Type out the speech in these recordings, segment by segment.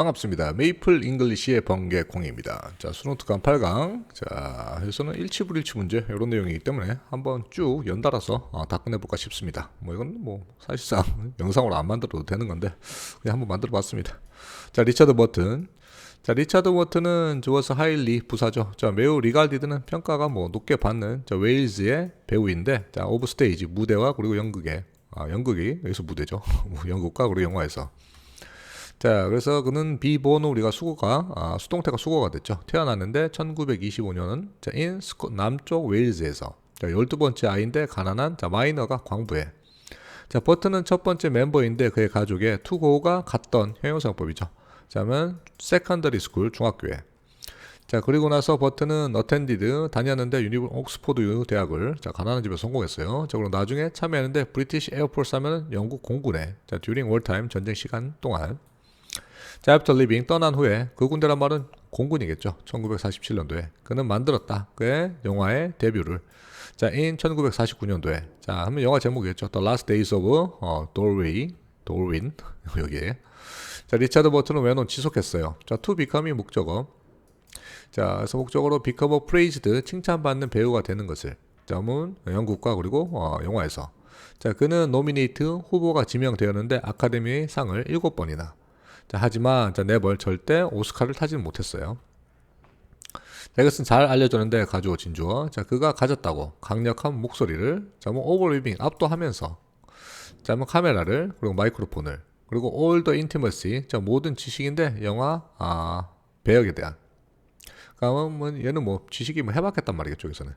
반갑습니다. 메이플 잉글리시의 번개콩입니다. 자, 수능 특강 8강. 자, 여기서는 일치불일치 문제 이런 내용이기 때문에 한번 쭉 연달아서 어, 다 끝내볼까 싶습니다. 뭐 이건 뭐 사실상 영상으로 안 만들어도 되는 건데 그냥 한번 만들어 봤습니다. 자, 리차드 버튼. 자, 리차드 버튼은 주어서 하일리 부사죠. 자, 매우 리갈디드는 평가가 뭐 높게 받는 자, 웨일즈의 배우인데 자, 오브 스테이지 무대와 그리고 연극에 아, 연극이 여기서 무대죠. 뭐 연극과 그리고 영화에서 자, 그래서 그는 비보는 우리가 수거가 아, 수동태가 수거가 됐죠. 태어났는데 1925년은 자, 인 스코, 남쪽 웨일즈에서 자, 12번째 아이인데 가난한 자, 마이너가 광부에 자, 버튼은 첫 번째 멤버인데 그의 가족의 투고가 갔던 형용사용법이죠. 자면 세컨더리 스쿨 중학교에 자 그리고 나서 버튼은 어텐디드 다녔는데 유니 옥스포드 대학을 자 가난한 집에 성공했어요. 자 그리고 나중에 참여하는데 브리티시 에어포스 하면은 영국 공군에 자 듀링 월타임 전쟁 시간 동안 자 after leaving 떠난 후에 그 군대란 말은 공군이겠죠. 1947년도에. 그는 만들었다. 그의 영화의 데뷔를. 자 in 1949년도에. 자 하면 영화 제목이겠죠. The Last Days of 어, Dorway 돌윈 여기에. 자 리차드 버튼은 왼손 지속했어요. 자 to become이 목적어. 자, 그래서 목적으로 become a praised 칭찬받는 배우가 되는 것을. 점은 영국과 그리고 어, 영화에서. 자, 그는 노미네이트 후보가 지명되었는데 아카데미 상을 7번이나 자, 하지만 자, 네벌 절대 오스카를 타지는 못했어요. 자, 이것은 잘 알려졌는데 가주어 진주어. 자, 그가 가졌다고 강력한 목소리를 자, 뭐 오버리빙 압도하면서 자, 뭐 카메라를 그리고 마이크로폰을 그리고 all the 자, 모든 지식인데 영화 아, 배역에 대한 그러면 뭐 얘는 뭐 지식이 뭐 해봤겠단 말이겠죠 여기서는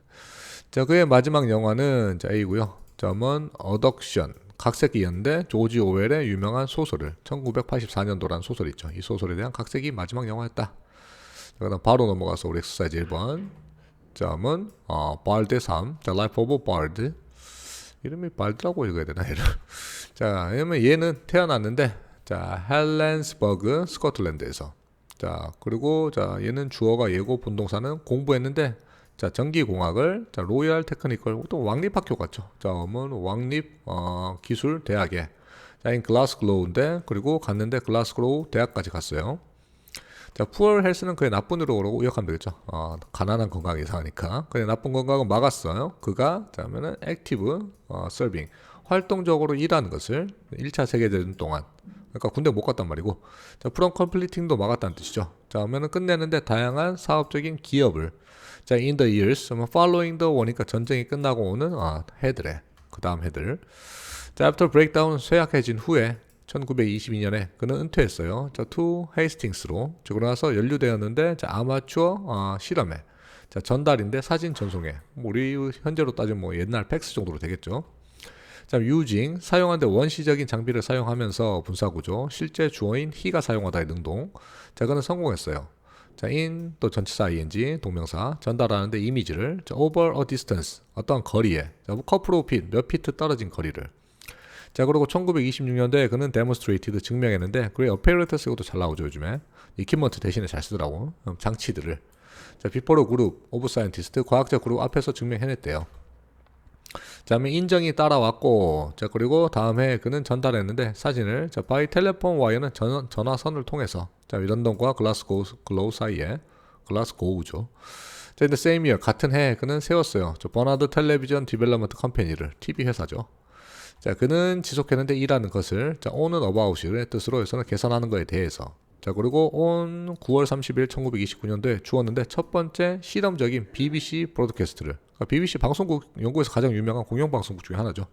자 그의 마지막 영화는 자 A고요 점은 어덕션 각색이었는데 조지 오웰의 유명한 소설을 1984년도란 소설 있죠. 이 소설에 대한 각색이 마지막 영화였다. 자, 그다음 바로 넘어가서 우리 엑서사이즈 1번. 점은 어, 발드 3 자, Life of Bard. 이름이 발드라고 읽어야 되나 얘를? 자 왜냐면 얘는 태어났는데 자 헬렌스버그 스코틀랜드에서. 자, 그리고 자, 얘는 주어가 예고 분동사는 공부했는데 자, 전기공학을 자, 로얄 테크니컬 또 왕립학교 같죠. 자, 음은 왕립 어, 기술 대학에 자, 인 글라스글로우인데 그리고 갔는데 글라스글로우 대학까지 갔어요. 자, 푸얼 헬스는 그의 나쁜 으로 의역하면 되겠죠. 어, 가난한 건강이 이상하니까. 그의 나쁜 건강은 막았어요. 그가 자, 하면은 액티브 어, 서빙 활동적으로 일하는 것을 1차 세계대전 동안 그러니까 군대 못 갔단 말이고. 자 프롬 컴플리팅도 막았다는 뜻이죠. 자 그러면은 끝내는데 다양한 사업적인 기업을 자 in the years 그러면 following the war니까 전쟁이 끝나고 오는 아 해들에 그 다음 해들 자 after breakdown 쇠약해진 후에 1922년에 그는 은퇴했어요. 자 to Hastings로 그러고 나서 연루되었는데 자 아마추어 아, 실험에 자 전달인데 사진 전송에 뭐 우리 현재로 따지면 뭐 옛날 팩스 정도로 되겠죠 자, using 사용한 데 원시적인 장비를 사용하면서 분사구조 실제 주어인 he가 사용하다의 능동. 자, 그는 성공했어요. 자, in 또 전치사 ing 동명사 전달하는데 이미지를 자, over a distance 어떤 거리에 자, couple of feet 몇 피트 떨어진 거리를. 자 그리고 1926년도에 그는 demonstrated 증명했는데 apparatus 이것도 잘 나오죠 요즘에. equipment 대신에 잘 쓰더라고 음, 장치들을. 자 before group of scientists 과학자 그룹 앞에서 증명해냈대요 자, 인정이 따라왔고, 자, 그리고 다음 해 그는 전달했는데 사진을, 자, 바이 텔레폰 와이어는 전, 전화선을 통해서, 자, 런던과 글라스고우 글로우 사이에, 글라스고우죠. 자, 근데 same year, 같은 해 그는 세웠어요. 저 버나드 텔레비전 디벨로먼트 컴퍼니를, TV 회사죠. 자, 그는 지속했는데 일하는 것을, 자, 오는 어바웃의 뜻으로 해서는 개선하는 것에 대해서, 자 그리고 온 9월 30일 1929년도에 주었는데 첫 번째 실험적인 BBC 브로드캐스트를. 그러니까 BBC 방송국 영국에서 가장 유명한 공영방송국 중에 하나죠.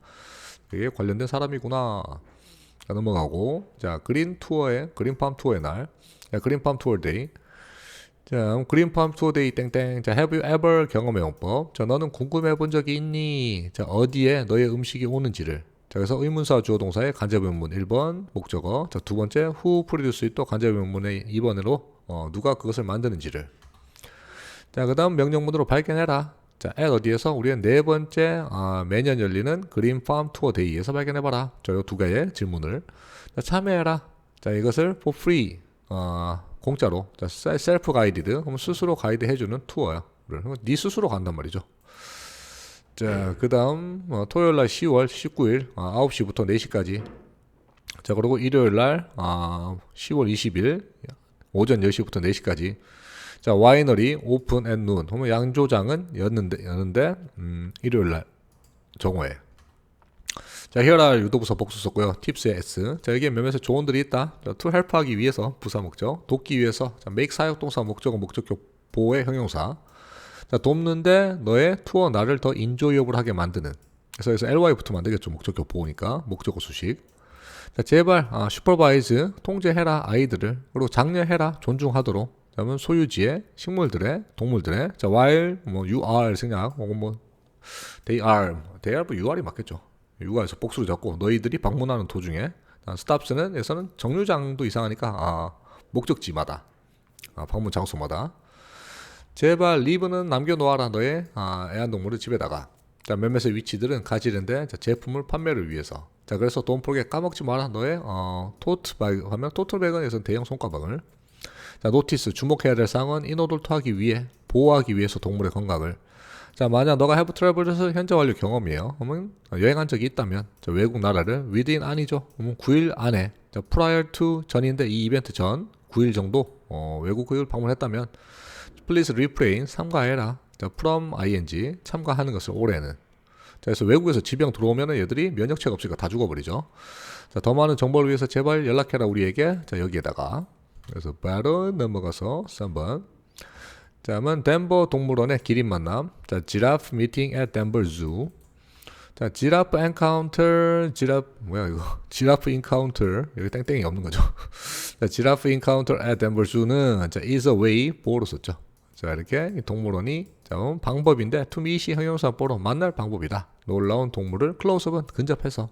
이게 관련된 사람이구나. 자, 넘어가고. 자 그린 투어의 그린팜 투어의 날. 자, 그린팜 투어 데이. 자 그린팜 투어 데이 땡땡. 자 have you ever 경험해 용법? 자 너는 궁금해 본 적이 있니? 자 어디에 너의 음식이 오는지를 자, 그래서 의문사 주어 동사의 간접 의문문 1번 목적어. 자, 두 번째 후 프로듀스 또 간접 의문문의 2번으로 어, 누가 그것을 만드는지를. 자, 그다음 명령문으로 발견해라. 자, at 어디에서 우리는 네 번째 아, 매년 열리는 그린 팜 투어 데이에서 발견해 봐라. 저요두 개의 질문을. 자, 참여해라. 자, 이것을 for free 어, 공짜로. 자, 셀프 가이디드. 그럼 스스로 가이드 해 주는 투어야. 네 스스로 간단 말이죠. 자, 그 다음, 어, 토요일 날 10월 19일, 아, 9시부터 4시까지. 자, 그리고 일요일 날, 아, 10월 20일, 오전 10시부터 4시까지. 자, 와이너리 오픈 앤 눈. 그러면 양조장은 였는데 였는데 음, 일요일 날 정오에. 자, 히어랄 유도부서 복수 썼고요. 팁스의 S. 자, 여기에 몇몇의 조언들이 있다. 자, to help하기 위해서 부사 목적, 돕기 위해서 자, make 사역 동사 목적은 목적격 보호의 형용사. 자, 돕는데 너의 투어 나를 더 인조이업을 하게 만드는. 그래서 여기서 ly 안 되겠죠. 목적격 보호니까. 목적어 수식. 자, 제발 아, 슈퍼바이즈 통제해라 아이들을 그리고 장려해라 존중하도록. 그다음은 소유지의 식물들의 동물들의 자 while 뭐 you are 생략 혹은 뭐 they are they are 뭐 you are이 맞겠죠. 유가에서 복수를 잡고 너희들이 방문하는 도중에 스탑스는 에서는 정류장도 이상하니까 아, 목적지마다 아, 방문 장소마다 제발 리브는 남겨놓아라 너의 아, 애완동물을 집에다가. 자 몇몇의 위치들은 가지는데 자, 제품을 판매를 위해서. 자 그래서 돈 벌게 까먹지 마라 너의 어, 토트백 하면 토트백은 대형 손가방을. 자 노티스 주목해야 될 사항은 인호를 토하기 위해 보호하기 위해서 동물의 건강을. 자 만약 너가 해브 트래블에서 현재 완료 경험이에요. 그러면 여행한 적이 있다면 자, 외국 나라를 within 아니죠. 그러면 9일 안에 자, prior to 전인데 이 이벤트 전 9일 정도 어, 외국을 방문했다면 please refrain 삼가해라 자, from ing 참가하는 것을 올해는 자, 그래서 외국에서 지병 들어오면은 얘들이 면역체가 없으니까 다 죽어버리죠 자, 더 많은 정보를 위해서 제발 연락해라 우리에게 자 여기에다가 그래서 바로 넘어가서 3번 자, 그러면 덴버 동물원의 기린 만남. 자, 지라프 미팅 at Denver Zoo. 자, 지라프 엔카운터, 지라프 뭐야 이거? 지라프 인카운터 여기 땡땡이 없는 거죠. 자, 지라프 인카운터 at Denver Zoo는 자, is a way 보로 썼죠. 자, 이렇게 이 동물원이 자, 그럼 방법인데 to meet이 형용사 보로 만날 방법이다. 놀라운 동물을 클로즈업은 근접해서.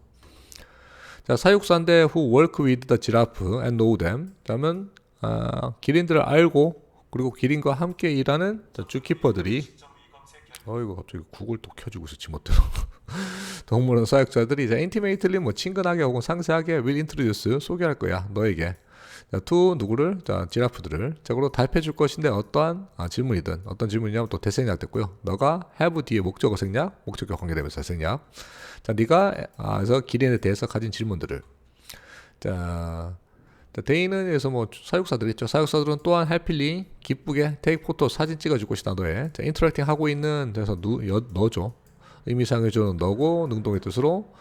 자, 사육사인데 who work with the giraffe and know them. 그러면 아, 기린들을 알고 그리고 기린과 함께 일하는 자, 주키퍼들이 어이구 갑자기 구글 또 켜지고 있어 지멋대로 동물원 사육자들이 자 인티메이틀리 뭐 친근하게 혹은 상세하게 will introduce 소개할 거야 너에게 자, 투 누구를 자 지라프들을 자 그리고 답해 줄 것인데 어떠한 아, 질문이든 어떤 질문이냐면 또 대생략 됐고요 너가 have 뒤에 목적어 생략 목적어 관계되면서 생략 자 네가 아, 그래서 기린에 대해서 가진 질문들을 자 자, 데이는에서 뭐 사육사들 있죠. 사육사들은 또한 해필리 기쁘게 테이크 포토 사진 찍어줄 것이다 너의. 자, 인터랙팅 하고 있는 데서 누, 여, 너죠. 의미상의 조는 너고 능동의 뜻으로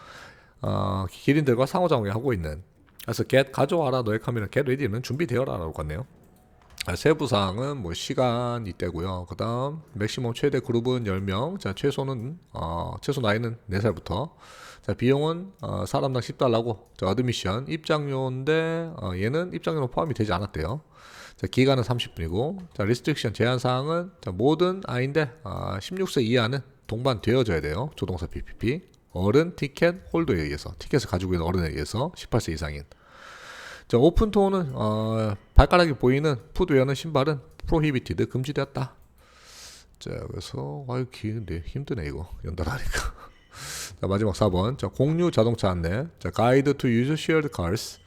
어, 기린들과 상호작용을 하고 있는. 그래서 get 가져와라 너의 카메라 get ready는 준비되어라 라고 같네요. 아, 세부 사항은 뭐 시간 이때고요. 그 다음 맥시멈 최대 그룹은 10명. 자, 최소는 어, 최소 나이는 4살부터. 자, 비용은 어, 사람당 10달러고. 자, 어드미션 입장료인데 어, 얘는 입장료는 포함이 되지 않았대요. 자, 기간은 30분이고. 자, 리스트릭션 제한 사항은 자, 모든 아이인데 어, 16세 이하는 동반 되어져야 돼요. 조동사 PPP. 어른 티켓 홀더에 의해서 티켓을 가지고 있는 어른에 의해서 18세 이상인. 자, 오픈 토어는 어, 발가락이 보이는 풋웨어는 신발은 프로히비티드 금지되었다. 자, 그래서 아유 기는데 힘드네 이거 연달아니까. 자, 마지막 4번. 자, 공유 자동차 안내. 자, 가이드 투 유즈 쉐어드 카스.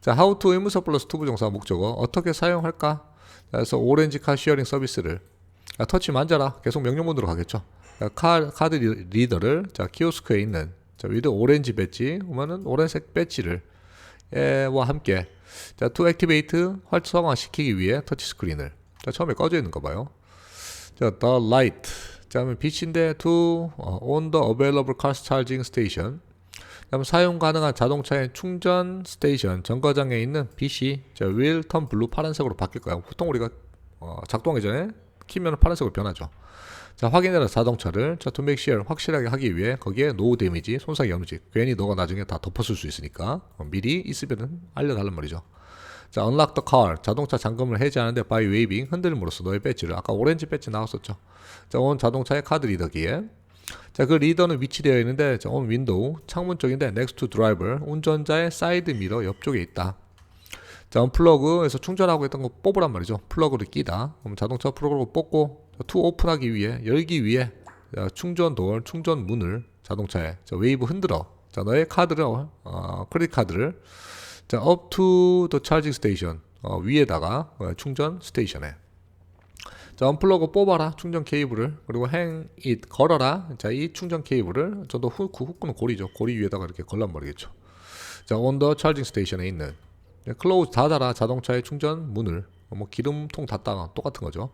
자, how 의문사 플러스 투부 정사 목적어 어떻게 사용할까? 자, 그래서 오렌지 카 시어링 서비스를 자, 터치 만져라. 계속 명령문으로 가겠죠. 카드 리- 리더를 자, 키오스크에 있는 자, 위드 오렌지 배지, 오면은 오렌색 배지를 와 함께 자, to activate 활성화시키기 위해 터치 스크린을 자, 처음에 꺼져 있는 거 봐요. 자, the light. 자, 하면 빛인데 to 어, on the available. 그다음 사용 가능한 자동차의 충전 스테이션 정거장에 있는 빛이 자, will 파란색으로 바뀔 거야. 보통 우리가 어, 작동하기 전에 키면 파란색으로 변하죠. 자, 확인해라 자동차를 자, make sure 확실하게 하기 위해 거기에 no damage 손상이 없는지 괜히 너가 나중에 다 덮었을 수 있으니까 어, 미리 있으면 알려달란 말이죠. 자, unlock the car 자동차 잠금을 해제하는데 by waving 흔들림으로써 너의 배지를 아까 오렌지 배지 나왔었죠. 자, 온 자동차의 카드 리더기에 자, 그 리더는 위치되어 있는데 자, 온 윈도우 창문 쪽인데 next to driver 운전자의 사이드 미러 옆쪽에 있다. 자, 언플러그에서 충전하고 있던 거 뽑으란 말이죠. 플러그를 끼다. 그럼 자동차 플러그를 뽑고 투 오픈하기 위해 열기 위해 자, 충전 도어, 충전 문을 자동차에 자, 웨이브 흔들어. 자, 너의 카드를 어, 크레딧 카드를 자, up to the charging 어, 위에다가 어, 충전 스테이션에 자, 언플러그 뽑아라 충전 케이블을 그리고 hang 걸어라. 자, 이 충전 케이블을 저도 후크 후크는 고리죠. 고리 위에다가 이렇게 걸란 말이겠죠. 자, on charging station에 있는 클로즈 닫아라 자동차의 충전 문을 뭐 기름통 닫다가 똑같은 거죠.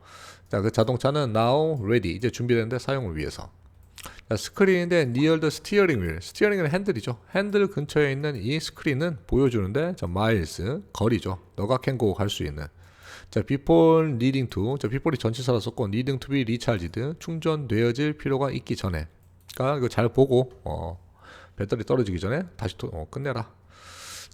자, 그 자동차는 now ready 이제 준비되는데 사용을 위해서. 자, 스크린인데 near the steering wheel. 스티어링은 핸들이죠. 핸들 근처에 있는 이 스크린은 보여주는데 자, miles 거리죠. 너가 캔고 갈 수 있는. 자, before needing to. 자, before이 전치사로 썼고 needing to be recharged. 충전되어질 필요가 있기 전에. 그러니까 이거 잘 보고 어, 배터리 떨어지기 전에 다시 또 어, 끝내라.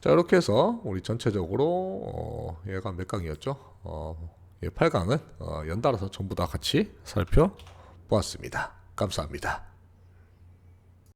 자, 이렇게 해서 우리 전체적으로 어, 얘가 몇 강이었죠? 어, 예, 8강은 어, 연달아서 전부 다 같이 살펴보았습니다. 감사합니다.